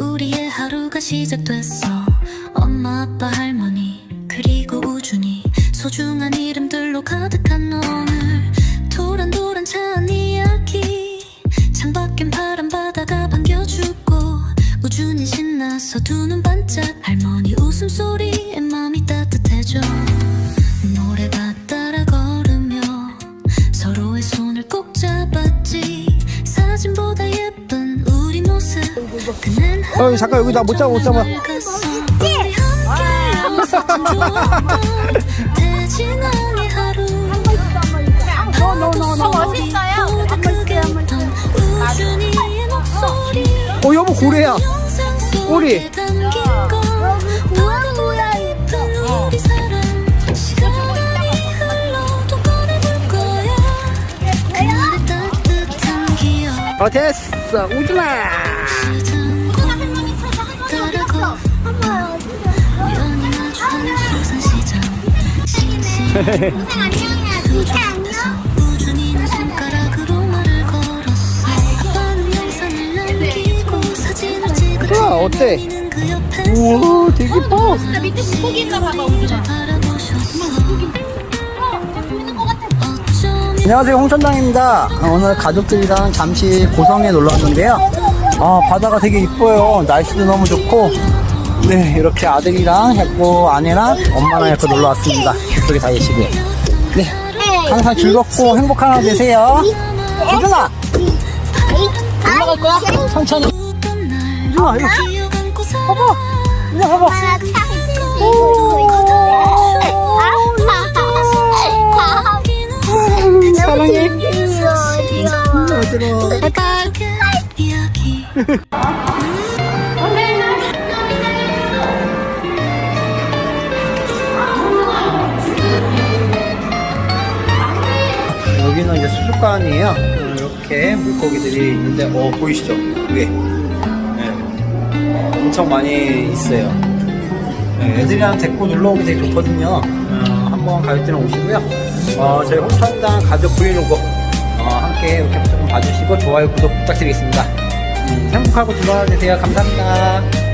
하루가 시작됐어. 엄마 아빠 할머니 그리고 우준이. 소중한 이름들로 가득한 오늘. 도란도란 찬 이야기. 창밖엔 바람 바다가 반겨주고. 우준이 신나서 두 눈 반짝. 할머니 웃음소리에 맘이 따뜻해져. 노래가 따라 걸으며. 서로의 손을 꼭 잡았지. 사진보다 예쁜 어, 잠깐 여기 잡아, 못 잡아. 우준이의 목소리 어, 여보, 고래야. 꼬리. 담긴 거 파도보 어때? 우와, 되게 이뻐. 진짜 밑에 바라보셨어 어쩌면 안녕하세요 홍천당입니다 어, 오늘 가족들이랑 잠시 고성에 놀러 왔는데요 아 바다가 되게 이뻐요 날씨도 너무 좋고 네 이렇게 아들이랑 했고 아내랑 엄마랑 이렇게 놀러 왔습니다. 이쪽에 다 계시고요 네 항상 즐겁고 행복한 하루 되세요. 유준아! 올라갈 거야? 천천히. 유준아 살아 봐봐. 유준아 봐봐. 사랑해 수족관이에요. 어, 이렇게 물고기들이 있는데, 어, 보이시죠? 위에. 네. 엄청 많이 있어요. 네, 애들이랑 데리고 놀러 오기 되게 좋거든요. 어, 한번 가을 때는 오시고요. 어, 저희 홍천당 가족 브이로그 어, 함께 이렇게 조금 봐주시고 좋아요, 구독 부탁드리겠습니다. 음, 행복하고 즐거운 되세요. 감사합니다.